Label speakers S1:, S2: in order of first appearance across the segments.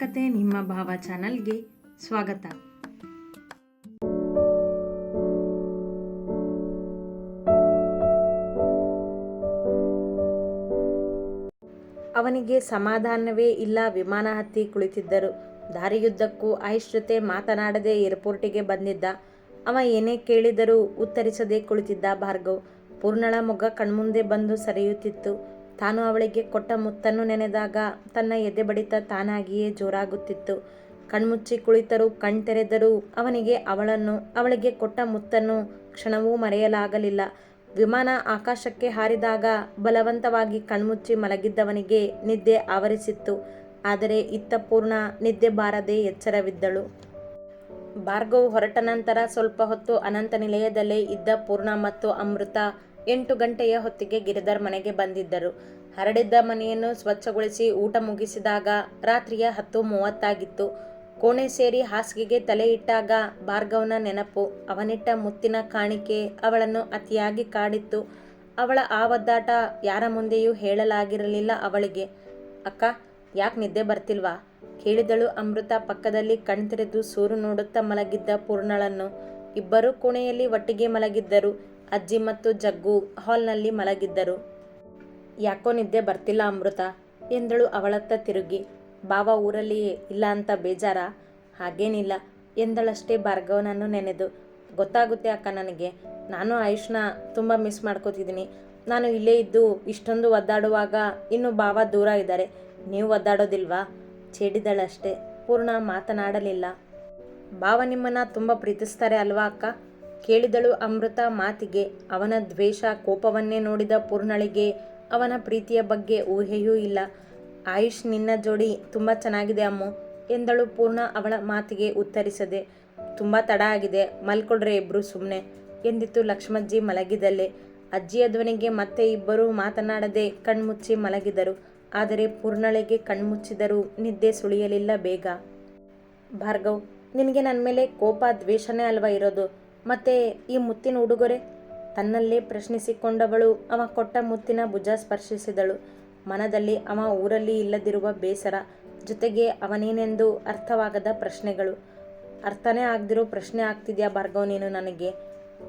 S1: ಕತೆ ನಿಮ್ಮ ಭಾವ ಚಾನಲ್ಗೆ ಸ್ವಾಗತ. ಅವನಿಗೆ ಸಮಾಧಾನವೇ ಇಲ್ಲ, ವಿಮಾನ ಹತ್ತಿ ಕುಳಿತಿದ್ದರು. ದಾರಿಯುದ್ದಕ್ಕೂ ಆಯುಷ್ ಜೊತೆ ಮಾತನಾಡದೆ ಏರ್ಪೋರ್ಟಿಗೆ ಬಂದಿದ್ದ. ಅವ ಏನೇ ಕೇಳಿದರೂ ಉತ್ತರಿಸದೆ ಕುಳಿತಿದ್ದ ಭಾರ್ಗವ್. ಪೂರ್ಣಳ ಮೊಗ್ಗ ಕಣ್ಮುಂದೆ ಬಂದು ಸರಿಯುತ್ತಿತ್ತು. ತಾನು ಅವಳಿಗೆ ಕೊಟ್ಟ ಮುತ್ತನ್ನು ನೆನೆದಾಗ ತನ್ನ ಎದೆ ಬಡಿತ ತಾನಾಗಿಯೇ ಜೋರಾಗುತ್ತಿತ್ತು. ಕಣ್ಮುಚ್ಚಿ ಕುಳಿತರೂ ಕಣ್ತೆರೆದರೂ ಅವನಿಗೆ ಅವಳನ್ನು, ಅವಳಿಗೆ ಕೊಟ್ಟ ಮುತ್ತನ್ನು ಕ್ಷಣವೂ ಮರೆಯಲಾಗಲಿಲ್ಲ. ವಿಮಾನ ಆಕಾಶಕ್ಕೆ ಹಾರಿದಾಗ ಬಲವಂತವಾಗಿ ಕಣ್ಮುಚ್ಚಿ ಮಲಗಿದ್ದವನಿಗೆ ನಿದ್ದೆ ಆವರಿಸಿತ್ತು. ಆದರೆ ಇತ್ತ ಪೂರ್ಣ ನಿದ್ದೆ ಬಾರದೆ ಎಚ್ಚರವಿದ್ದಳು. ಭಾರ್ಗವ್ ಹೊರಟ ನಂತರ ಸ್ವಲ್ಪ ಹೊತ್ತು ಅನಂತ ನಿಲಯದಲ್ಲೇ ಇದ್ದ ಪೂರ್ಣ ಮತ್ತು ಅಮೃತ ಎಂಟು ಗಂಟೆಯ ಹೊತ್ತಿಗೆ ಗಿರಿಧರ್ ಮನೆಗೆ ಬಂದಿದ್ದರು. ಹರಡಿದ್ದ ಮನೆಯನ್ನು ಸ್ವಚ್ಛಗೊಳಿಸಿ ಊಟ ಮುಗಿಸಿದಾಗ ರಾತ್ರಿಯ ಹತ್ತು ಮೂವತ್ತಾಗಿತ್ತು. ಕೋಣೆ ಸೇರಿ ಹಾಸಿಗೆಗೆ ತಲೆ ಇಟ್ಟಾಗ ಭಾರ್ಗವನ ನೆನಪು. ಅವನಿಟ್ಟ ಮುತ್ತಿನ ಕಾಣಿಕೆ ಅವಳನ್ನು ಅತಿಯಾಗಿ ಕಾಡಿತ್ತು. ಅವಳ ಆ ಒದ್ದಾಟ ಯಾರ ಮುಂದೆಯೂ ಹೇಳಲಾಗಿರಲಿಲ್ಲ ಅವಳಿಗೆ. ಅಕ್ಕ, ಯಾಕೆ ನಿದ್ದೆ ಬರ್ತಿಲ್ವಾ? ಕೇಳಿದಳು ಅಮೃತ ಪಕ್ಕದಲ್ಲಿ ಕಣ್ತೆರೆದು ಸೂರು ನೋಡುತ್ತಾ ಮಲಗಿದ್ದ ಪೂರ್ಣಳನ್ನು. ಇಬ್ಬರೂ ಕೋಣೆಯಲ್ಲಿ ಒಟ್ಟಿಗೆ ಮಲಗಿದ್ದರು. ಅಜ್ಜಿ ಮತ್ತು ಜಗ್ಗು ಹಾಲ್ನಲ್ಲಿ ಮಲಗಿದ್ದರು. ಯಾಕೋ ನಿದ್ದೆ ಬರ್ತಿಲ್ಲ ಅಮೃತ, ಎಂದಳು ಅವಳತ್ತ ತಿರುಗಿ. ಬಾವ ಊರಲ್ಲಿ ಇಲ್ಲ ಅಂತ ಬೇಜಾರ? ಹಾಗೇನಿಲ್ಲ, ಎಂದಳಷ್ಟೇ ಭಾರ್ಗವನನ್ನು ನೆನೆದು. ಗೊತ್ತಾಗುತ್ತೆ ಅಕ್ಕ ನನಗೆ, ನಾನು ಆಯುಷ್ನ ತುಂಬ ಮಿಸ್ ಮಾಡ್ಕೋತಿದ್ದೀನಿ. ನಾನು ಇಲ್ಲೇ ಇದ್ದು ಇಷ್ಟೊಂದು ಒದ್ದಾಡುವಾಗ ಇನ್ನು ಬಾವ ದೂರ ಇದ್ದಾರೆ. ನೀವು ಒದ್ದಾಡೋದಿಲ್ವಾ? ಚೇಡಿದಳಷ್ಟೇ ಪೂರ್ಣ ಮಾತನಾಡಲಿಲ್ಲ. ಬಾವ ನಿಮ್ಮನ್ನ ತುಂಬ ಪ್ರೀತಿಸ್ತಾರೆ ಅಲ್ವಾ ಅಕ್ಕ? ಕೇಳಿದಳು ಅಮೃತ ಮಾತಿಗೆ, ಅವನ ದ್ವೇಷ ಕೋಪವನ್ನೇ ನೋಡಿದ ಪೂರ್ಣಳಿಗೆ, ಅವನ ಪ್ರೀತಿಯ ಬಗ್ಗೆ ಊಹೆಯೂ ಇಲ್ಲ. ಆಯುಷ್, ನಿನ್ನ ಜೋಡಿ ತುಂಬ ಚೆನ್ನಾಗಿದೆ ಅಮ್ಮು, ಎಂದಳು ಪೂರ್ಣ ಅವಳ ಮಾತಿಗೆ ಉತ್ತರಿಸದೆ. ತುಂಬ ತಡ ಆಗಿದೆ ಮಲ್ಕೊಡ್ರೆ ಇಬ್ಬರು ಸುಮ್ಮನೆ ಎಂದಿತ್ತು ಲಕ್ಷ್ಮಜ್ಜಿ ಮಲಗಿದಲ್ಲೇ. ಅಜ್ಜಿಯ ಧ್ವನಿಗೆ ಮತ್ತೆ ಇಬ್ಬರೂ ಮಾತನಾಡದೆ ಕಣ್ಮುಚ್ಚಿ ಮಲಗಿದರು. ಆದರೆ ಪೂರ್ಣಳಿಗೆ ಕಣ್ಮುಚ್ಚಿದರೂ ನಿದ್ದೆ ಸುಳಿಯಲಿಲ್ಲ ಬೇಗ. ಭಾರ್ಗವ್, ನಿನಗೆ ನನ್ನ ಮೇಲೆ ಕೋಪ ದ್ವೇಷನೇ ಅಲ್ವಾ ಇರೋದು? ಮತ್ತೆ ಈ ಮುತ್ತಿನ ಉಡುಗೊರೆ? ತನ್ನಲ್ಲೇ ಪ್ರಶ್ನಿಸಿಕೊಂಡವಳು. ಅವ ಕೊಟ್ಟ ಮುತ್ತಿನ ಭುಜ ಸ್ಪರ್ಶಿಸಿದಳು. ಮನದಲ್ಲಿ ಅವ ಊರಲ್ಲಿ ಇಲ್ಲದಿರುವ ಬೇಸರ. ಜೊತೆಗೆ ಅವನೇನೆಂದು ಅರ್ಥವಾಗದ ಪ್ರಶ್ನೆಗಳು. ಅರ್ಥನೇ ಆಗದಿರೋ ಪ್ರಶ್ನೆ ಆಗ್ತಿದ್ಯಾ ಭಾರ್ಗವ್ ನೀನು ನನಗೆ?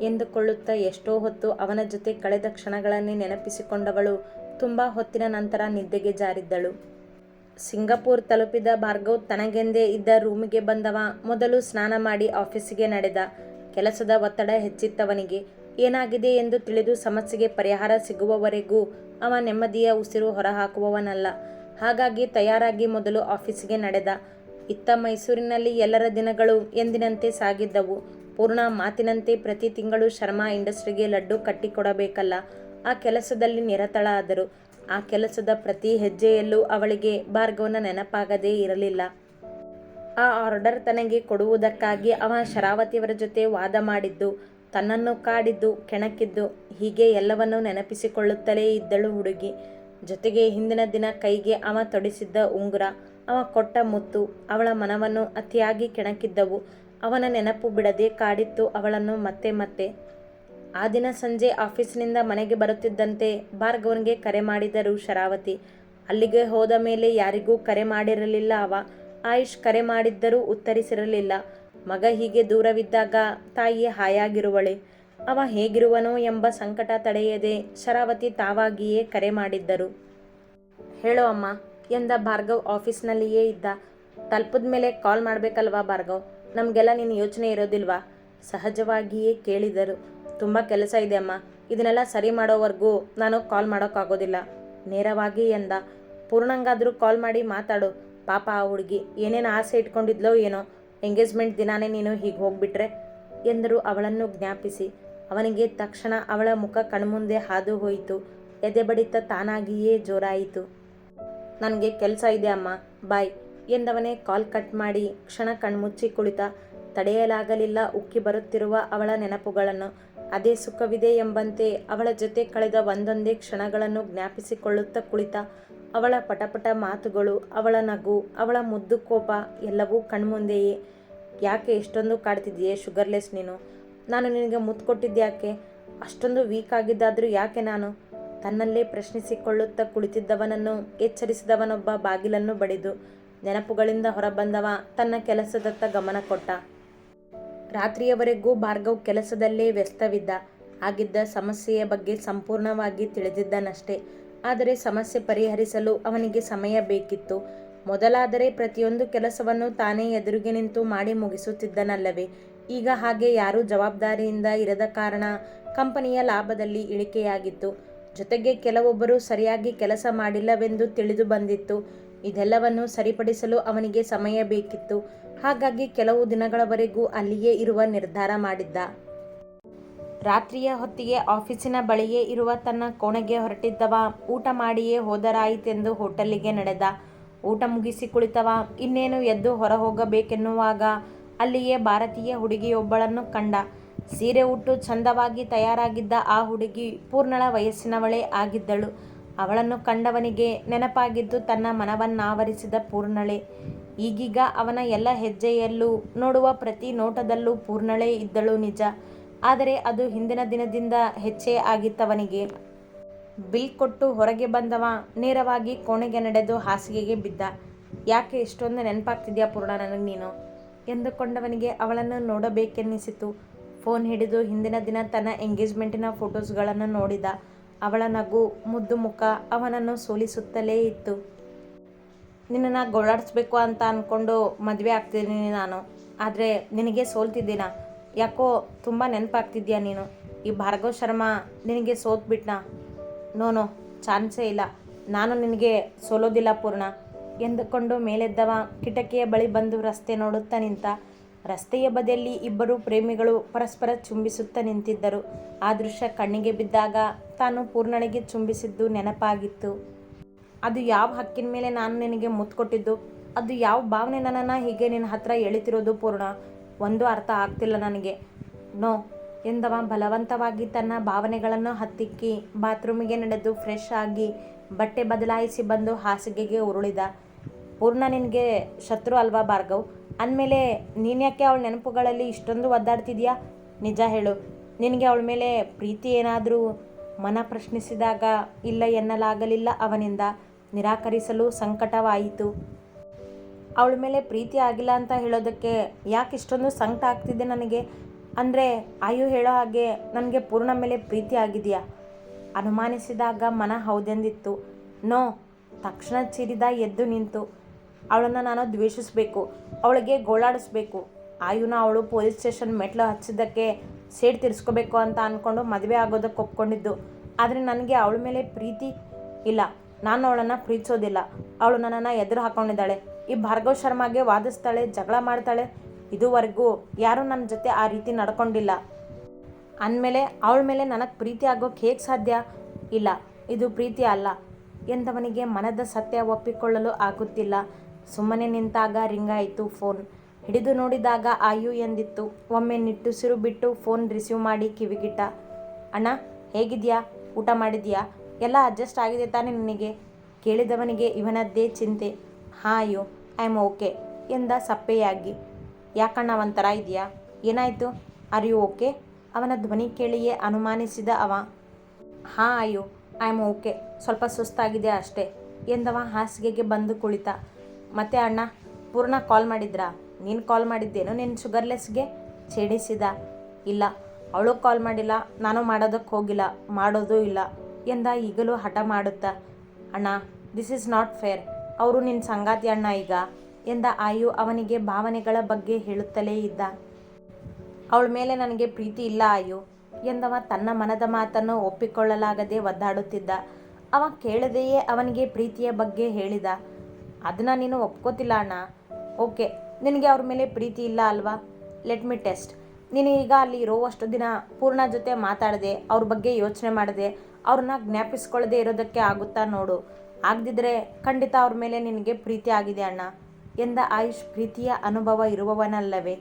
S1: ಎಂದುಕೊಳ್ಳುತ್ತಾ ಎಷ್ಟೋ ಹೊತ್ತು ಅವನ ಜೊತೆ ಕಳೆದ ಕ್ಷಣಗಳನ್ನೇ ನೆನಪಿಸಿಕೊಂಡವಳು. ತುಂಬ ಹೊತ್ತಿನ ನಂತರ ನಿದ್ದೆಗೆ ಜಾರಿದ್ದಳು. ಸಿಂಗಪೂರ್ ತಲುಪಿದ ಭಾರ್ಗವ್ ತನಗೆಂದೇ ಇದ್ದ ರೂಮಿಗೆ ಬಂದವ. ಮೊದಲು ಸ್ನಾನ ಮಾಡಿ ಆಫೀಸಿಗೆ ನಡೆದ. ಕೆಲಸದ ಒತ್ತಡ ಹೆಚ್ಚಿತ್ತವನಿಗೆ. ಏನಾಗಿದೆ ಎಂದು ತಿಳಿದು ಸಮಸ್ಯೆಗೆ ಪರಿಹಾರ ಸಿಗುವವರೆಗೂ ಅವ ನೆಮ್ಮದಿಯ ಉಸಿರು ಹೊರಹಾಕುವವನಲ್ಲ. ಹಾಗಾಗಿ ತಯಾರಾಗಿ ಮೊದಲು ಆಫೀಸಿಗೆ ನಡೆದ. ಇತ್ತ ಮೈಸೂರಿನಲ್ಲಿ ಎಲ್ಲರ ದಿನಗಳು ಎಂದಿನಂತೆ ಸಾಗಿದ್ದವು. ಪೂರ್ಣ ಮಾತಿನಂತೆ ಪ್ರತಿ ತಿಂಗಳು ಶರ್ಮಾ ಇಂಡಸ್ಟ್ರಿಗೆ ಲಡ್ಡು ಕಟ್ಟಿಕೊಡಬೇಕಲ್ಲ. ಆ ಕೆಲಸದಲ್ಲಿ ನಿರತಳಾದರು. ಆ ಕೆಲಸದ ಪ್ರತಿ ಹೆಜ್ಜೆಯಲ್ಲೂ ಅವಳಿಗೆ ಭಾರ್ಗವನ ನೆನಪಾಗದೇ ಇರಲಿಲ್ಲ. ಆ ಆರ್ಡರ್ ತನಗೆ ಕೊಡುವುದಕ್ಕಾಗಿ ಅವ ಶರಾವತಿಯವರ ಜೊತೆ ವಾದ ಮಾಡಿದ್ದು, ತನ್ನನ್ನು ಕಾಡಿದ್ದು, ಕೆಣಕಿದ್ದು, ಹೀಗೆ ಎಲ್ಲವನ್ನೂ ನೆನಪಿಸಿಕೊಳ್ಳುತ್ತಲೇ ಇದ್ದಳು ಹುಡುಗಿ. ಜೊತೆಗೆ ಹಿಂದಿನ ದಿನ ಕೈಗೆ ಅವ ತೊಡಿಸಿದ್ದ ಉಂಗುರ, ಅವ ಕೊಟ್ಟ ಮುತ್ತು, ಅವಳ ಮನವನ್ನು ಅತಿಯಾಗಿ ಕೆಣಕಿದ್ದವು. ಅವನ ನೆನಪು ಬಿಡದೆ ಕಾಡಿತ್ತು ಅವಳನ್ನು ಮತ್ತೆ ಮತ್ತೆ. ಆ ದಿನ ಸಂಜೆ ಆಫೀಸಿನಿಂದ ಮನೆಗೆ ಬರುತ್ತಿದ್ದಂತೆ ಭಾರ್ಗವನ್ಗೆ ಕರೆ ಮಾಡಿದರು ಶರಾವತಿ. ಅಲ್ಲಿಗೆ ಹೋದ ಮೇಲೆ ಯಾರಿಗೂ ಕರೆ ಮಾಡಿರಲಿಲ್ಲ ಅವ. ಆಯುಷ್ ಕರೆ ಮಾಡಿದ್ದರೂ ಉತ್ತರಿಸಿರಲಿಲ್ಲ. ಮಗ ಹೀಗೆ ದೂರವಿದ್ದಾಗ ತಾಯಿ ಹಾಯಾಗಿರುವಳೆ. ಅವ ಹೇಗಿರುವನೋ ಎಂಬ ಸಂಕಟ ತಡೆಯದೆ ಶರಾವತಿ ತಾವಾಗಿಯೇ ಕರೆ ಮಾಡಿದ್ದರು. ಹೇಳೋ ಅಮ್ಮ, ಎಂದ ಭಾರ್ಗವ್ ಆಫೀಸ್ನಲ್ಲಿಯೇ ಇದ್ದ. ತಲುಪದ ಮೇಲೆ ಕಾಲ್ ಮಾಡಬೇಕಲ್ವಾ ಭಾರ್ಗವ್? ನಮಗೆಲ್ಲ ನಿನ್ನ ಯೋಚನೆ ಇರೋದಿಲ್ವಾ? ಸಹಜವಾಗಿಯೇ ಕೇಳಿದರು. ತುಂಬ ಕೆಲಸ ಇದೆ ಅಮ್ಮ. ಇದನ್ನೆಲ್ಲ ಸರಿ ಮಾಡೋವರೆಗೂ ನಾನು ಕಾಲ್ ಮಾಡೋಕ್ಕಾಗೋದಿಲ್ಲ. ನೇರವಾಗಿ, ಎಂದ. ಪೂರ್ಣಂಗಾದರೂ ಕಾಲ್ ಮಾಡಿ ಮಾತಾಡು. ಪಾಪ ಆ ಹುಡುಗಿ. ಏನೇನು ಆಸೆ ಇಟ್ಕೊಂಡಿದ್ಲೋ ಏನೋ ಎಂಗೇಜ್ಮೆಂಟ್ ದಿನಾನೇ ನೀನು ಹೀಗೆ ಹೋಗ್ಬಿಟ್ರೆ ಎಂದರು ಅವಳನ್ನು ಜ್ಞಾಪಿಸಿ. ಅವನಿಗೆ ತಕ್ಷಣ ಅವಳ ಮುಖ ಕಣ್ಮುಂದೆ ಹಾದು ಹೋಯಿತು. ಎದೆ ಬಡಿತ ತಾನಾಗಿಯೇ ಜೋರಾಯಿತು. ನನಗೆ ಕೆಲಸ ಇದೆ ಅಮ್ಮ, ಬಾಯ್, ಎಂದವನೇ ಕಾಲ್ ಕಟ್ ಮಾಡಿ ಕ್ಷಣ ಕಣ್ಮುಚ್ಚಿ ಕುಳಿತ. ತಡೆಯಲಾಗಲಿಲ್ಲ ಉಕ್ಕಿ ಬರುತ್ತಿರುವ ಅವಳ ನೆನಪುಗಳನ್ನು. ಅದೇ ಸುಖವಿದೆ ಎಂಬಂತೆ ಅವಳ ಜೊತೆ ಕಳೆದ ಒಂದೊಂದೇ ಕ್ಷಣಗಳನ್ನು ಜ್ಞಾಪಿಸಿಕೊಳ್ಳುತ್ತಾ ಕುಳಿತ. ಅವಳ ಪಟಪಟ ಮಾತುಗಳು, ಅವಳ ನಗು, ಅವಳ ಮುದ್ದು ಕೋಪ ಎಲ್ಲವೂ ಕಣ್ಮುಂದೆಯೇ. ಯಾಕೆ ಎಷ್ಟೊಂದು ಕಾಡ್ತಿದ್ದೀಯೇ ಶುಗರ್ಲೆಸ್ ನೀನು? ನಾನು ನಿನಗೆ ಮುತ್ತು ಕೊಟ್ಟಿದ್ಯಾಕೆ ಅಷ್ಟೊಂದು ವೀಕ್ ಆಗಿದ್ದಾದರೂ ಯಾಕೆ ನಾನು? ತನ್ನಲ್ಲೇ ಪ್ರಶ್ನಿಸಿಕೊಳ್ಳುತ್ತಾ ಕುಳಿತಿದ್ದವನನ್ನು, ಎಚ್ಚರಿಸಿದವನೊಬ್ಬ ಬಾಗಿಲನ್ನು ಬಡಿದು, ನೆನಪುಗಳಿಂದ ಹೊರಬಂದವ ತನ್ನ ಕೆಲಸದತ್ತ ಗಮನ ಕೊಟ್ಟ. ರಾತ್ರಿಯವರೆಗೂ ಭಾರ್ಗವ್ ಕೆಲಸದಲ್ಲೇ ವ್ಯಸ್ತವಿದ್ದ. ಆಗಿದ್ದ ಸಮಸ್ಯೆಯ ಬಗ್ಗೆ ಸಂಪೂರ್ಣವಾಗಿ ತಿಳಿದಿದ್ದನಷ್ಟೇ. ಆದರೆ ಸಮಸ್ಯೆ ಪರಿಹರಿಸಲು ಅವನಿಗೆ ಸಮಯ ಬೇಕಿತ್ತು. ಮೊದಲಾದರೆ ಪ್ರತಿಯೊಂದು ಕೆಲಸವನ್ನು ತಾನೇ ಎದುರಿಗೆ ನಿಂತು ಮಾಡಿ ಮುಗಿಸುತ್ತಿದ್ದನಲ್ಲವೇ? ಈಗ ಹಾಗೆ ಯಾರೂ ಜವಾಬ್ದಾರಿಯಿಂದ ಇರದ ಕಾರಣ ಕಂಪನಿಯ ಲಾಭದಲ್ಲಿ ಇಳಿಕೆಯಾಗಿತ್ತು. ಜೊತೆಗೆ ಕೆಲವೊಬ್ಬರು ಸರಿಯಾಗಿ ಕೆಲಸ ಮಾಡಿಲ್ಲವೆಂದು ತಿಳಿದು ಬಂದಿತ್ತು. ಇದೆಲ್ಲವನ್ನು ಸರಿಪಡಿಸಲು ಅವನಿಗೆ ಸಮಯ ಬೇಕಿತ್ತು. ಹಾಗಾಗಿ ಕೆಲವು ದಿನಗಳವರೆಗೂ ಅಲ್ಲಿಯೇ ಇರುವ ನಿರ್ಧಾರ ಮಾಡಿದ್ದ. ರಾತ್ರಿಯ ಹೊತ್ತಿಗೆ ಆಫೀಸಿನ ಬಳಿಯೇ ಇರುವ ತನ್ನ ಕೋಣೆಗೆ ಹೊರಟಿದ್ದವ. ಊಟ ಮಾಡಿಯೇ ಹೋದರಾಯಿತೆಂದು ಹೋಟೆಲ್ಲಿಗೆ ನಡೆದ. ಊಟ ಮುಗಿಸಿ ಕುಳಿತವ. ಇನ್ನೇನು ಎದ್ದು ಹೊರ ಹೋಗಬೇಕೆನ್ನುವಾಗ ಅಲ್ಲಿಯೇ ಭಾರತೀಯ ಹುಡುಗಿಯೊಬ್ಬಳನ್ನು ಕಂಡ. ಸೀರೆ ಉಟ್ಟು ಚಂದವಾಗಿ ತಯಾರಾಗಿದ್ದ ಆ ಹುಡುಗಿ ಪೂರ್ಣಳ ವಯಸ್ಸಿನವಳೇ ಆಗಿದ್ದಳು. ಅವಳನ್ನು ಕಂಡವನಿಗೆ ನೆನಪಾಗಿದ್ದು ತನ್ನ ಮನವನ್ನಾವರಿಸಿದ ಪೂರ್ಣಳೆ. ಈಗೀಗ ಅವನ ಎಲ್ಲ ಹೆಜ್ಜೆಯಲ್ಲೂ ನೋಡುವ ಪ್ರತಿ ನೋಟದಲ್ಲೂ ಪೂರ್ಣಳೆ ಇದ್ದಳು ನಿಜ. ಆದರೆ ಅದು ಹಿಂದಿನ ದಿನದಿಂದ ಹೆಚ್ಚೇ ಆಗಿತ್ತವನಿಗೆ. ಬಿಲ್ ಕೊಟ್ಟು ಹೊರಗೆ ಬಂದವ ನೇರವಾಗಿ ಕೋಣೆಗೆ ನಡೆದು ಹಾಸಿಗೆಗೆ ಬಿದ್ದ. ಯಾಕೆ ಇಷ್ಟೊಂದು ನೆನಪಾಗ್ತಿದ್ಯಾ ಪೂರ್ಣ ನನಗೆ ನೀನು? ಎಂದುಕೊಂಡವನಿಗೆ ಅವಳನ್ನು ನೋಡಬೇಕೆನ್ನಿಸಿತು. ಫೋನ್ ಹಿಡಿದು ಹಿಂದಿನ ದಿನ ತನ್ನ ಎಂಗೇಜ್ಮೆಂಟಿನ ಫೋಟೋಸ್ಗಳನ್ನು ನೋಡಿದ. ಅವಳ ನಗು, ಮುದ್ದು ಮುಖ ಅವನನ್ನು ಸೋಲಿಸುತ್ತಲೇ ಇತ್ತು. ನಿನ್ನನ್ನು ಗೋಳಾಡಿಸ್ಬೇಕು ಅಂತ ಅಂದ್ಕೊಂಡು ಮದುವೆ ಆಗ್ತಿದ್ದೀನಿ ನಾನು. ಆದರೆ ನಿನಗೆ ಸೋಲ್ತಿದ್ದೀನ? ಯಾಕೋ ತುಂಬ ನೆನಪಾಗ್ತಿದ್ಯಾ ನೀನು? ಈ ಭಾರ್ಗವ್ ಶರ್ಮಾ ನಿನಗೆ ಸೋತ್ಬಿಟ್ನಾ ನೋ ನೋ, ಚಾನ್ಸೇ ಇಲ್ಲ. ನಾನು ನಿನಗೆ ಸೋಲೋದಿಲ್ಲ ಪೂರ್ಣ. ಎಂದುಕೊಂಡು ಮೇಲೆದ್ದವ ಕಿಟಕಿಯ ಬಳಿ ಬಂದು ರಸ್ತೆ ನೋಡುತ್ತಾ ನಿಂತ, ರಸ್ತೆಯ ಬದಿಯಲ್ಲಿ ಇಬ್ಬರು ಪ್ರೇಮಿಗಳು ಪರಸ್ಪರ ಚುಂಬಿಸುತ್ತಾ ನಿಂತಿದ್ದರು. ಆ ದೃಶ್ಯ ಕಣ್ಣಿಗೆ ಬಿದ್ದಾಗ ತಾನು ಪೂರ್ಣಳಿಗೆ ಚುಂಬಿಸಿದ್ದು ನೆನಪಾಗಿತ್ತು. ಅದು ಯಾವ ಹಕ್ಕಿನ ಮೇಲೆ ನಾನು ನಿನಗೆ ಮುತ್ಕೊಟ್ಟಿದ್ದು? ಅದು ಯಾವ ಭಾವನೆ ನನ್ನನ್ನು ಹೀಗೆ ನಿನ್ನ ಹತ್ರ ಎಳಿತಿರೋದು ಪೂರ್ಣ? ಒಂದು ಅರ್ಥ ಆಗ್ತಿಲ್ಲ ನನಗೆ. ನೋ, ಎಂದವ, ಬಲವಂತವಾಗಿ ತನ್ನ ಭಾವನೆಗಳನ್ನು ಹತ್ತಿಕ್ಕಿ, ಬಾತ್ರೂಮಿಗೆ ನಡೆದು ಫ್ರೆಶ್ ಆಗಿ ಬಟ್ಟೆ ಬದಲಾಯಿಸಿ ಬಂದು ಹಾಸಿಗೆಗೆ ಉರುಳಿದ. ಪೂರ್ಣ ನಿನಗೆ ಶತ್ರು ಅಲ್ವಾ ಭಾರ್ಗವ್? ಅಂದಮೇಲೆ ನೀನ್ಯಾಕೆ ಅವಳ ನೆನಪುಗಳಲ್ಲಿ ಇಷ್ಟೊಂದು ಒದ್ದಾಡ್ತಿದ್ಯಾ? ನಿಜ ಹೇಳು. ನಿನಗೆ ಅವಳ ಮೇಲೆ ಪ್ರೀತಿ ಏನಾದರೂ ಮನ ಪ್ರಶ್ನಿಸಿದಾಗ ಇಲ್ಲ ಎನ್ನಲಾಗಲಿಲ್ಲ ಅವನಿಂದ. ನಿರಾಕರಿಸಲು ಸಂಕಟವಾಯಿತು. ಅವಳ ಮೇಲೆ ಪ್ರೀತಿ ಆಗಿಲ್ಲ ಅಂತ ಹೇಳೋದಕ್ಕೆ ಯಾಕೆ ಇಷ್ಟೊಂದು ಸಂಕಟ ಆಗ್ತಿದೆ ನನಗೆ? ಅಂದರೆ ಆಯು ಹೇಳೋ ಹಾಗೆ ನನಗೆ ಪೂರ್ಣ ಮೇಲೆ ಪ್ರೀತಿ ಆಗಿದೆಯಾ? ಅನುಮಾನಿಸಿದಾಗ ಮನ ಹೌದೆಂದಿತ್ತು. ನೋ, ತಕ್ಷಣ ಚಿರಿದ ಎದ್ದು ನಿಂತು. ಅವಳನ್ನು ನಾನು ದ್ವೇಷಿಸಬೇಕು, ಅವಳಿಗೆ ಗೋಳಾಡಿಸ್ಬೇಕು. ಆಯುನ ಅವಳು ಪೊಲೀಸ್ ಸ್ಟೇಷನ್ ಮೆಟ್ಲು ಹಚ್ಚಿದ್ದಕ್ಕೆ ಸೇಡ್ ತಿರ್ಸ್ಕೋಬೇಕು ಅಂತ ಅಂದ್ಕೊಂಡು ಮದುವೆ ಆಗೋದಕ್ಕೆ ಒಪ್ಕೊಂಡಿದ್ದು. ಆದರೆ ನನಗೆ ಅವಳ ಮೇಲೆ ಪ್ರೀತಿ ಇಲ್ಲ. ನಾನು ಅವಳನ್ನು ಪ್ರೀತಿಸೋದಿಲ್ಲ. ಅವಳು ನನ್ನನ್ನು ಎದುರು ಹಾಕೊಂಡಿದ್ದಾಳೆ. ಈ ಭಾರ್ಗವ್ ಶರ್ಮಾಗೆ ವಾದಿಸ್ತಾಳೆ, ಜಗಳ ಮಾಡ್ತಾಳೆ. ಇದುವರೆಗೂ ಯಾರೂ ನನ್ನ ಜೊತೆ ಆ ರೀತಿ ನಡ್ಕೊಂಡಿಲ್ಲ. ಅಂದಮೇಲೆ ಅವಳ ಮೇಲೆ ನನಗೆ ಪ್ರೀತಿ ಆಗೋಕ್ಕೆ ಹೇಗೆ ಸಾಧ್ಯ? ಇಲ್ಲ, ಇದು ಪ್ರೀತಿ ಅಲ್ಲ. ಎಂದವನಿಗೆ ಮನದ ಸತ್ಯ ಒಪ್ಪಿಕೊಳ್ಳಲು ಆಗುತ್ತಿಲ್ಲ. ಸುಮ್ಮನೆ ನಿಂತಾಗ ರಿಂಗಾಯಿತು ಫೋನ್. ಹಿಡಿದು ನೋಡಿದಾಗ ಆಯು ಎಂದಿತ್ತು. ಒಮ್ಮೆ ನಿಟ್ಟುಸಿರು ಬಿಟ್ಟು ಫೋನ್ ರಿಸೀವ್ ಮಾಡಿ ಕಿವಿಗಿಟ್ಟ. ಅಣ್ಣ, ಹೇಗಿದೆಯಾ? ಊಟ ಮಾಡಿದ್ಯಾ? ಎಲ್ಲ ಅಡ್ಜಸ್ಟ್ ಆಗಿದೆ ತಾನೇ ನಿನಗೆ? ಕೇಳಿದವನಿಗೆ ಇವನದ್ದೇ ಚಿಂತೆ. ಹಾಂ ಅಯ್ಯೋ ಐ ಆಮ್ ಓಕೆ ಎಂದ ಸಪ್ಪೆಯಾಗಿ. ಯಾಕಣ್ಣ ಒಂಥರ ಇದೆಯಾ? ಏನಾಯಿತು? Are you okay? ಅವನ ಧ್ವನಿ ಕೇಳಿಯೇ ಅನುಮಾನಿಸಿದ ಅವ. ಹಾಂ, ಅಯ್ಯೋ, ಐ ಆಮ್ ಓಕೆ. ಸ್ವಲ್ಪ ಸುಸ್ತಾಗಿದೆ ಅಷ್ಟೇ ಎಂದವ ಹಾಸಿಗೆಗೆ ಬಂದು ಕುಳಿತ. ಮತ್ತೆ ಅಣ್ಣ, ಪೂರ್ಣ ಕಾಲ್ ಮಾಡಿದ್ರಾ? ನೀನು ಕಾಲ್ ಮಾಡಿದ್ದೇನು ನಿನ್ನ ಶುಗರ್ಲೆಸ್ಗೆ ಛೇಡಿಸಿದ. ಇಲ್ಲ, ಅವಳು ಕಾಲ್ ಮಾಡಿಲ್ಲ, ನಾನು ಮಾಡೋದಕ್ಕೆ ಹೋಗಿಲ್ಲ, ಮಾಡೋದೂ ಇಲ್ಲ ಎಂದ ಈಗಲೂ ಹಠ ಮಾಡುತ್ತಾ. ಅಣ್ಣ ದಿಸ್ ಈಸ್ ನಾಟ್ ಫೇರ್ ಅವರು ನಿನ್ನ ಸಂಗಾತಿ ಅಣ್ಣ ಈಗ ಎಂದ ಆಯು ಅವನಿಗೆ ಭಾವನೆಗಳ ಬಗ್ಗೆ ಹೇಳುತ್ತಲೇ ಇದ್ದ. ಅವಳ ಮೇಲೆ ನನಗೆ ಪ್ರೀತಿ ಇಲ್ಲ ಆಯು ಎಂದವ ತನ್ನ ಮನದ ಮಾತನ್ನು ಒಪ್ಪಿಕೊಳ್ಳಲಾಗದೆ ಒದ್ದಾಡುತ್ತಿದ್ದ. ಅವ ಕೇಳದೆಯೇ ಅವನಿಗೆ ಪ್ರೀತಿಯ ಬಗ್ಗೆ ಹೇಳಿದ. ಅದನ್ನ ನೀನು ಒಪ್ಕೋತಿಲ್ಲ ಅಣ್ಣ. ಓಕೆ, ನಿನಗೆ ಅವ್ರ ಮೇಲೆ ಪ್ರೀತಿ ಇಲ್ಲ ಅಲ್ವಾ? ಲೆಟ್ ಮಿ ಟೆಸ್ಟ್ ನೀನು ಈಗ ಅಲ್ಲಿ ಇರೋವಷ್ಟು ದಿನ ಪೂರ್ಣ ಜೊತೆ ಮಾತಾಡದೆ, ಅವ್ರ ಬಗ್ಗೆ ಯೋಚನೆ ಮಾಡದೆ, ಅವ್ರನ್ನ ಜ್ಞಾಪಿಸ್ಕೊಳ್ಳದೆ ಇರೋದಕ್ಕೆ ಆಗುತ್ತಾ ನೋಡು. ಆಗದಿದ್ರೆ ಖಂಡಿತ ಅವ್ರ ಮೇಲೆ ನಿನಗೆ ಪ್ರೀತಿ ಆಗಿದೆ ಅಣ್ಣ. ಎಂದ ಆಯುಷ್ ಪ್ರೀತಿಯ ಅನುಭವ ಇರುವವನಲ್ಲವೇ?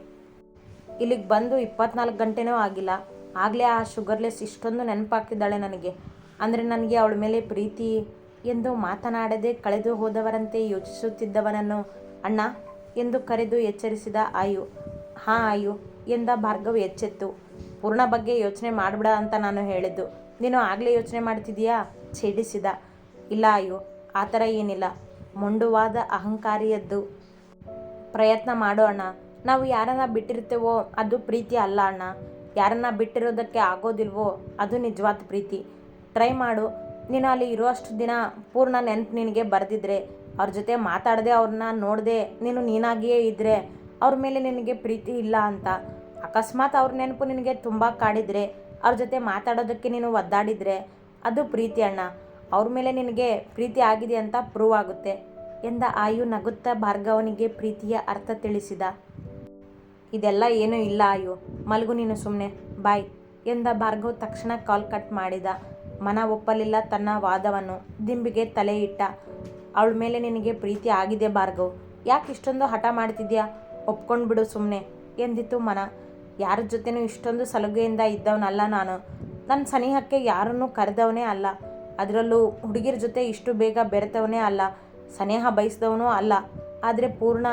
S1: ಇಲ್ಲಿಗೆ ಬಂದು ಇಪ್ಪತ್ನಾಲ್ಕು ಗಂಟೆನೂ ಆಗಿಲ್ಲ. ಆಗಲೇ ಆ ಶುಗರ್ಲೆಸ್ ಇಷ್ಟೊಂದು ನೆನಪಾಗ್ತಿದ್ದಾಳೆ ನನಗೆ. ಅಂದರೆ ನನಗೆ ಅವಳ ಮೇಲೆ ಪ್ರೀತಿ ಎಂದು ಮಾತನಾಡದೆ ಕಳೆದು ಹೋದವರಂತೆ ಯೋಚಿಸುತ್ತಿದ್ದವನನ್ನು ಅಣ್ಣ ಎಂದು ಕರೆದು ಎಚ್ಚರಿಸಿದ ಆಯು. ಹಾಂ ಆಯು ಎಂದ ಭಾರ್ಗವ್ ಎಚ್ಚೆತ್ತು. ಪೂರ್ಣ ಬಗ್ಗೆ ಯೋಚನೆ ಮಾಡಬೇಡ ಅಂತ ನಾನು ಹೇಳಿದ್ದು. ನೀನು ಆಗಲೇ ಯೋಚನೆ ಮಾಡ್ತಿದೀಯಾ ಛೇಡಿಸಿದ. ಇಲ್ಲ ಅಯ್ಯೋ, ಆ ಥರ ಏನಿಲ್ಲ. ಮೊಂಡುವಾದ ಅಹಂಕಾರಿಯದ್ದು. ಪ್ರಯತ್ನ ಮಾಡು ಅಣ್ಣ. ನಾವು ಯಾರನ್ನ ಬಿಟ್ಟಿರ್ತೇವೋ ಅದು ಪ್ರೀತಿ ಅಲ್ಲ ಅಣ್ಣ. ಯಾರನ್ನ ಬಿಟ್ಟಿರೋದಕ್ಕೆ ಆಗೋದಿಲ್ವೋ ಅದು ನಿಜವಾದ ಪ್ರೀತಿ. ಟ್ರೈ ಮಾಡು. ನೀನು ಅಲ್ಲಿ ಇರುವಷ್ಟು ದಿನ ಪೂರ್ಣ ನೆನಪು ನಿನಗೆ ಬರೆದಿದ್ರೆ, ಅವ್ರ ಜೊತೆ ಮಾತಾಡದೆ ಅವ್ರನ್ನ ನೋಡದೆ ನೀನು ನೀನಾಗಿಯೇ ಇದ್ದರೆ ಅವ್ರ ಮೇಲೆ ನಿನಗೆ ಪ್ರೀತಿ ಇಲ್ಲ ಅಂತ. ಅಕಸ್ಮಾತ್ ಅವ್ರ ನೆನಪು ನಿನಗೆ ತುಂಬ ಕಾಡಿದರೆ, ಅವ್ರ ಜೊತೆ ಮಾತಾಡೋದಕ್ಕೆ ನೀನು ಒದ್ದಾಡಿದರೆ ಅದು ಪ್ರೀತಿ ಅಣ್ಣ. ಅವ್ರ ಮೇಲೆ ನಿನಗೆ ಪ್ರೀತಿ ಆಗಿದೆ ಅಂತ ಪ್ರೂವ್ ಆಗುತ್ತೆ ಎಂದ ಆಯು ನಗುತ್ತಾ ಭಾರ್ಗವನಿಗೆ ಪ್ರೀತಿಯ ಅರ್ಥ ತಿಳಿಸಿದ. ಇದೆಲ್ಲ ಏನೂ ಇಲ್ಲ ಆಯು, ಮಲಗು ನೀನು ಸುಮ್ಮನೆ ಬಾಯ್ ಎಂದ ಭಾರ್ಗವ್ ತಕ್ಷಣ ಕಾಲ್ ಕಟ್ ಮಾಡಿದ. ಮನ ಒಪ್ಪಲಿಲ್ಲ ತನ್ನ ವಾದವನ್ನು, ದಿಂಬಿಗೆ ತಲೆ ಇಟ್ಟ. ಅವಳ ಮೇಲೆ ನಿನಗೆ ಪ್ರೀತಿ ಆಗಿದೆ ಭಾರ್ಗವ್, ಯಾಕೆ ಇಷ್ಟೊಂದು ಹಠ ಮಾಡ್ತಿದ್ಯಾ? ಒಪ್ಕೊಂಡು ಬಿಡು ಸುಮ್ಮನೆ ಎಂದಿತ್ತು ಮನ. ಯಾರ ಜೊತೆನೂ ಇಷ್ಟೊಂದು ಸಲುಗೆಯಿಂದ ಇದ್ದವನಲ್ಲ ನಾನು. ನನ್ನ ಸನಿಹಕ್ಕೆ ಯಾರನ್ನೂ ಕರೆದವನೇ ಅಲ್ಲ. ಅದರಲ್ಲೂ ಹುಡುಗಿರ ಜೊತೆ ಇಷ್ಟು ಬೇಗ ಬೆರೆತವನೇ ಅಲ್ಲ, ಸನೇಹ ಬಯಸಿದವನೂ ಅಲ್ಲ. ಆದರೆ ಪೂರ್ಣ,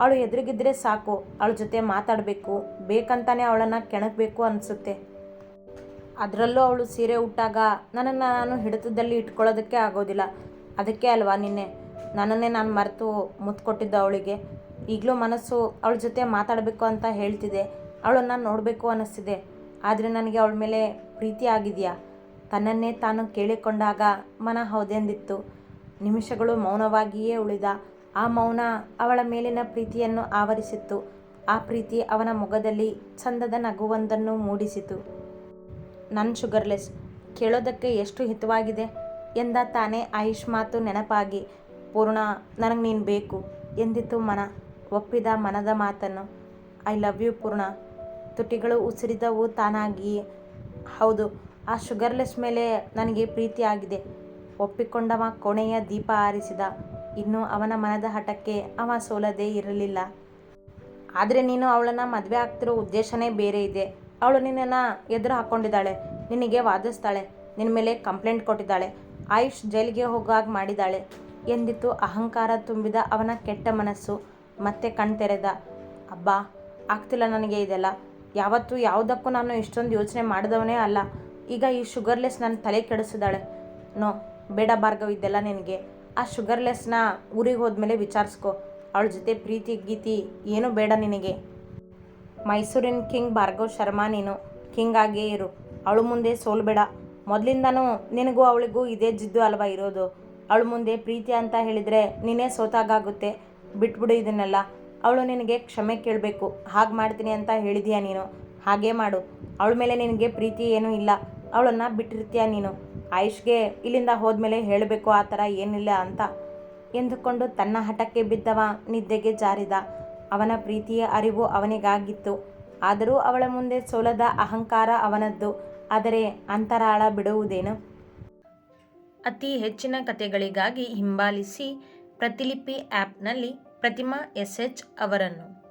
S1: ಅವಳು ಎದುರಿಗಿದ್ರೆ ಸಾಕು, ಅವಳ ಜೊತೆ ಮಾತಾಡಬೇಕು, ಬೇಕಂತಾನೆ ಅವಳನ್ನು ಕೆಣಕಬೇಕು ಅನಿಸುತ್ತೆ. ಅದರಲ್ಲೂ ಅವಳು ಸೀರೆ ಉಟ್ಟಾಗ ನನ್ನನ್ನು ನಾನು ಹಿಡಿತದಲ್ಲಿ ಇಟ್ಕೊಳ್ಳೋದಕ್ಕೆ ಆಗೋದಿಲ್ಲ. ಅದಕ್ಕೆ ಅಲ್ವಾ ನಿನ್ನೆ? ನನ್ನನ್ನೇ ನಾನು ಮರೆತು ಮುತ್ಕೊಟ್ಟಿದ್ದು ಅವಳಿಗೆ. ಈಗಲೂ ಮನಸ್ಸು ಅವಳ ಜೊತೆ ಮಾತಾಡಬೇಕು ಅಂತ ಹೇಳ್ತಿದೆ. ಅವಳನ್ನು ನೋಡಬೇಕು ಅನ್ನಿಸ್ತಿದೆ ಆದರೆ ನನಗೆ ಅವಳ ಮೇಲೆ ಪ್ರೀತಿ ಆಗಿದೆಯಾ? ತನ್ನನ್ನೇ ತಾನು ಕೇಳಿಕೊಂಡಾಗ ಮನ ಹೌದೆಂದಿತ್ತು. ನಿಮಿಷಗಳು ಮೌನವಾಗಿಯೇ ಉಳಿದ. ಆ ಮೌನ ಅವಳ ಮೇಲಿನ ಪ್ರೀತಿಯನ್ನು ಆವರಿಸಿತ್ತು. ಆ ಪ್ರೀತಿ ಅವನ ಮುಖದಲ್ಲಿ ಚಂದದ ನಗುವೊಂದನ್ನು ಮೂಡಿಸಿತು. ನನ್ನ ಶುಗರ್ಲೆಸ್, ಕೇಳೋದಕ್ಕೆ ಎಷ್ಟು ಹಿತವಾಗಿದೆ? ಎಂದ ತಾನೇ ಆಯುಷ್ ಮಾತು ನೆನಪಾಗಿ, ಪೂರ್ಣ, ನನಗೆ ನೀನು ಬೇಕು ಎಂದಿತು ಮನ, ಒಪ್ಪಿದ ಮನದ ಮಾತನ್ನು. ಐ ಲವ್ ಯು ಪೂರ್ಣ. ತುಟಿಗಳು ಉಸಿರಿದವು ತಾನಾಗಿಯೇ. ಹೌದು ಆ ಶುಗರ್ಲೆಸ್ ಮೇಲೆ ನನಗೆ ಪ್ರೀತಿ ಆಗಿದೆ. ಒಪ್ಪಿಕೊಂಡವ ಕೊನೆಯ ದೀಪ ಆರಿಸಿದ. ಇನ್ನು ಅವನ ಮನದ ಹಠಕ್ಕೆ ಅವ ಸೋಲದೇ ಇರಲಿಲ್ಲ. ಆದರೆ ನೀನು ಅವಳನ್ನು ಮದುವೆ ಆಗ್ತಿರೋ ಉದ್ದೇಶನೇ ಬೇರೆ ಇದೆ. ಅವಳು ನಿನ್ನನ್ನು ಎದುರು ಹಾಕ್ಕೊಂಡಿದ್ದಾಳೆ ನಿನಗೆ ವಾದಿಸ್ತಾಳೆ. ನಿನ್ನ ಮೇಲೆ ಕಂಪ್ಲೇಂಟ್ ಕೊಟ್ಟಿದ್ದಾಳೆ. ಆಯುಷ್ ಜೈಲಿಗೆ ಹೋಗುವಾಗ ಮಾಡಿದ್ದಾಳೆ. ಎಂದಿತ್ತು ಅಹಂಕಾರ ತುಂಬಿದ ಅವನ ಕೆಟ್ಟ ಮನಸ್ಸು. ಮತ್ತೆ ಕಣ್ತೆರೆದ ಅಬ್ಬಾ, ಆಗ್ತಿಲ್ಲ ನನಗೆ ಇದೆಲ್ಲ. ಯಾವತ್ತೂ ಯಾವುದಕ್ಕೂ ನಾನು ಇಷ್ಟೊಂದು ಯೋಚನೆ ಮಾಡಿದವನೇ ಅಲ್ಲ. ಈಗ ಈ ಶುಗರ್ಲೆಸ್ ನನ್ನ ತಲೆ ಕೆಡಿಸಿದಾಳೆ. ನೋ, ಬೇಡ ಭಾರ್ಗವ್, ಇದೆಲ್ಲ ನಿನಗೆ. ಆ ಶುಗರ್ಲೆಸ್ನ ಊರಿಗೆ ಹೋದ್ಮೇಲೆ ವಿಚಾರಿಸ್ಕೊ. ಅವಳ ಜೊತೆ ಪ್ರೀತಿ, ಗೀತಿ ಏನೂ ಬೇಡ ನಿನಗೆ. ಮೈಸೂರಿನ ಕಿಂಗ್ ಭಾರ್ಗವ್ ಶರ್ಮಾ ನೀನು. ಕಿಂಗ್ ಆಗೇ ಇರು. ಅವಳು ಮುಂದೆ ಸೋಲ್ಬೇಡ ಮೊದಲಿಂದನೂ ನಿನಗೂ ಅವಳಿಗೂ ಇದೇ ಜಿದ್ದು ಅಲ್ವಾ ಇರೋದು. ಅವಳು ಮುಂದೆ ಪ್ರೀತಿ ಅಂತ ಹೇಳಿದರೆ ನೀನೇ ಸೋತಾಗುತ್ತೆ ಬಿಟ್ಬಿಡು ಇದನ್ನೆಲ್ಲ. ಅವಳು ನಿನಗೆ ಕ್ಷಮೆ ಕೇಳಬೇಕು. ಹಾಗೆ ಮಾಡ್ತೀನಿ ಅಂತ ಹೇಳಿದೀಯ ನೀನು? ಹಾಗೇ ಮಾಡು. ಅವಳ ಮೇಲೆ ನಿನಗೆ ಪ್ರೀತಿ ಏನೂ ಇಲ್ಲ. ಅವಳನ್ನು ಬಿಟ್ಟಿರ್ತೀಯ ನೀನು? ಆಯುಷ್ಗೆ ಇಲ್ಲಿಂದ ಹೋದ್ಮೇಲೆ ಹೇಳಬೇಕು ಆ ಥರ ಏನಿಲ್ಲ ಅಂತ ಎಂದುಕೊಂಡು ತನ್ನ ಹಠಕ್ಕೆ ಬಿದ್ದವ ನಿದ್ದೆಗೆ ಜಾರಿದ. ಅವನ ಪ್ರೀತಿಯ ಅರಿವು ಅವನಿಗಾಗಿತ್ತು. ಆದರೂ ಅವಳ ಮುಂದೆ ಸೋಲದ ಅಹಂಕಾರ ಅವನದ್ದು. ಆದರೆ ಅಂತರಾಳ ಬಿಡುವುದೇನು? ಅತಿ ಹೆಚ್ಚಿನ ಕಥೆಗಳಿಗಾಗಿ ಹಿಂಬಾಲಿಸಿ ಪ್ರತಿಲಿಪಿ ಆ್ಯಪ್ನಲ್ಲಿ ಪ್ರತಿಮಾ ಎಸ್ ಎಚ್ ಅವರನ್ನು.